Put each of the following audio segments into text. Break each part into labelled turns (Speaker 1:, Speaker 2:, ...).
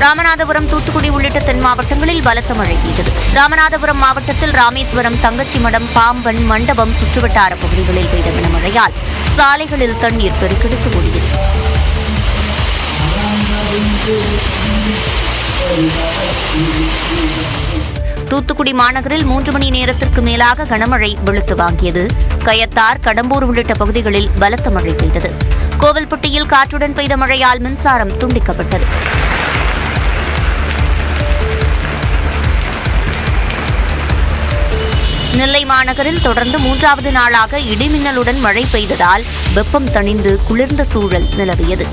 Speaker 1: ராமநாதபுரம் தூத்துக்குடி உள்ளிட்ட தென் மாவட்டங்களில் பலத்த மழை பெய்தது. ராமநாதபுரம் மாவட்டத்தில் ராமேஸ்வரம் தங்கச்சிமடம் பாம்பன் மண்டபம் சுற்றுவட்டார பகுதிகளில் பெய்த கனமழையால் சாலைகளில் தண்ணீர் பெருக்கெடுத்து ஓடியது. தூத்துக்குடி மாநகரில் மூன்று மணி நேரத்திற்கு மேலாக கனமழை வெளுத்து வாங்கியது. கயத்தார் கடம்பூர் உள்ளிட்ட பகுதிகளில் பலத்த மழை பெய்தது. கோவில்பட்டியில் காற்றுடன் பெய்த மழையால் மின்சாரம் துண்டிக்கப்பட்டது. நெல்லை மாநகரில் தொடர்ந்து மூன்றாவது நாளாக இடிமின்னலுடன் மழை பெய்ததால் வெப்பம் தணிந்து குளிர்ந்த சூழல் நிலவியது.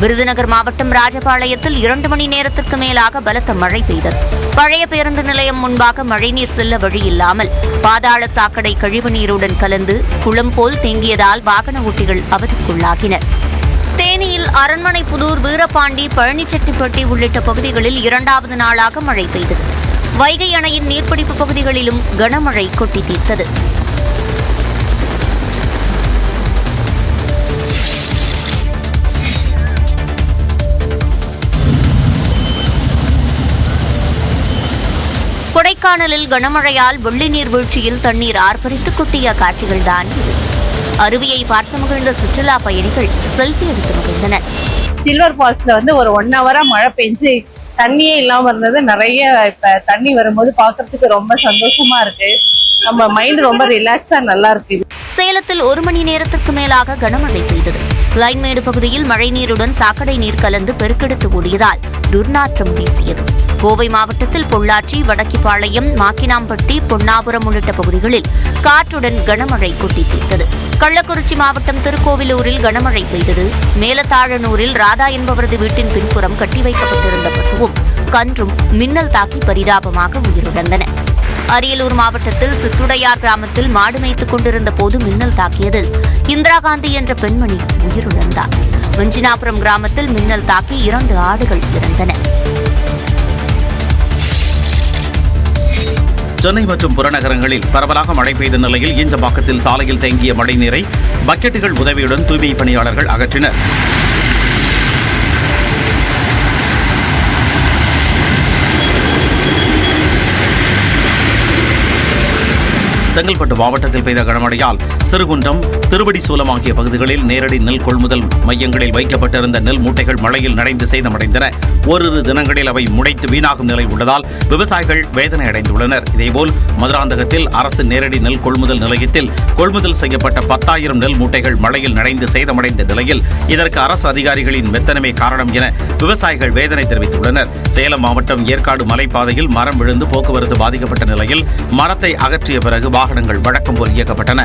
Speaker 1: விருதுநகர் மாவட்டம் ராஜபாளையத்தில் இரண்டு மணி நேரத்திற்கு மேலாக பலத்த மழை பெய்தது. பழைய பேருந்து நிலையம் முன்பாக மழைநீர் செல்ல வழியில்லாமல் பாதாள சாக்கடை கழிவு நீருடன் கலந்து குளம் போல் தேங்கியதால் வாகன ஓட்டிகள் அவதிக்குள்ளாகினர். தேனியில் அரண்மனை புதூர் வீரபாண்டி பழனிச்செட்டிப்பட்டி உள்ளிட்ட பகுதிகளில் இரண்டாவது நாளாக மழை பெய்தது. வைகை அணையின் நீர்பிடிப்பு பகுதிகளிலும் கனமழை கொட்டி தீர்த்தது கொடைக்கானலில் கனமழையால் வெள்ளி நீர்வீழ்ச்சியில் தண்ணீர் ஆர்ப்பரித்து கொட்டிய காட்சிகள்தான் இது. அருவியை பார்த்து மகிழ்ந்த சுற்றுலா பயணிகள் செல்ஃபி எடுத்து மகிழ்ந்தனர்.
Speaker 2: சில்வர் ஃபால்ஸ்ல வந்து ஒரு ஒன் ஹவரா மழை பெஞ்சு தண்ணியே இல்லாம இருந்தது. நிறைய இப்ப தண்ணி வரும்போது பாக்குறதுக்கு ரொம்ப சந்தோஷமா இருக்கு. நம்ம மைண்ட் ரொம்ப ரிலாக்ஸா நல்லா இருக்கு
Speaker 1: சேலத்தில் ஒரு மணி நேரத்திற்கு மேலாக கனமழை பெய்தது. லைன்மேடு பகுதியில் மழைநீருடன் சாக்கடை நீர் கலந்து பெருக்கெடுத்து ஓடியதால் துர்நாற்றம் வீசியது. கோவை மாவட்டத்தில் பொள்ளாச்சி வடக்கிப்பாளையம் மாக்கினாம்பட்டி பொன்னாபுரம் உள்ளிட்ட பகுதிகளில் காற்றுடன் கனமழை கொட்டி தீர்த்தது கள்ளக்குறிச்சி மாவட்டம் திருக்கோவிலூரில் கனமழை பெய்தது. மேலத்தாழனூரில் ராதா என்பவரது வீட்டின் பின்புறம் கட்டி வைக்கப்பட்டிருந்த பசுவும் கன்றும் மின்னல் தாக்கி பரிதாபமாக உயிரிழந்தன. அரியலூர் மாவட்டத்தில் சித்துடையார் கிராமத்தில் மாடு மேய்த்துக் கொண்டிருந்த போது மின்னல் தாக்கியதில் இந்திரா காந்தி என்ற பெண்மணி உயிரிழந்தார். மஞ்சினாபுரம் கிராமத்தில் மின்னல் தாக்கி இரண்டு ஆடுகள் இறந்தன.
Speaker 3: சென்னை மற்றும் புறநகரங்களில் பரவலாக மழை பெய்த நிலையில் ஈஞ்சம்பாக்கத்தில் சாலையில் தேங்கிய மழைநீரை பக்கெட்டுகள் உதவியுடன் தூய்மை பணியாளர்கள் அகற்றினர். செங்கல்பட்டு மாவட்டத்தில் பெய்த கனமழையால் சிறுகுன்றம் திருவடிசூலம் ஆகிய பகுதிகளில் நேரடி நெல் கொள்முதல் மையங்களில் வைக்கப்பட்டிருந்த நெல் மூட்டைகள் மழையில் நனைந்து சேதமடைந்தன. ஓரிரு தினங்களில் அவை முடைத்து வீணாகும் நிலை உள்ளதால் விவசாயிகள் வேதனை அடைந்துள்ளனர் இதேபோல் மதுராந்தகத்தில் அரசு நேரடி நெல் கொள்முதல் நிலையத்தில் கொள்முதல் செய்யப்பட்ட பத்தாயிரம் நெல் மூட்டைகள் மழையில் நனைந்து சேதமடைந்த நிலையில் இதற்கு அரசு அதிகாரிகளின் மெத்தனமே காரணம் என விவசாயிகள் வேதனை தெரிவித்துள்ளனர். சேலம் மாவட்டம் ஏற்காடு மலைப்பாதையில் மரம் விழுந்து போக்குவரத்து பாதிக்கப்பட்ட நிலையில் மரத்தை அகற்றிய பிறகு வாகனங்கள் வழக்கம் போல் இயக்கப்பட்டன.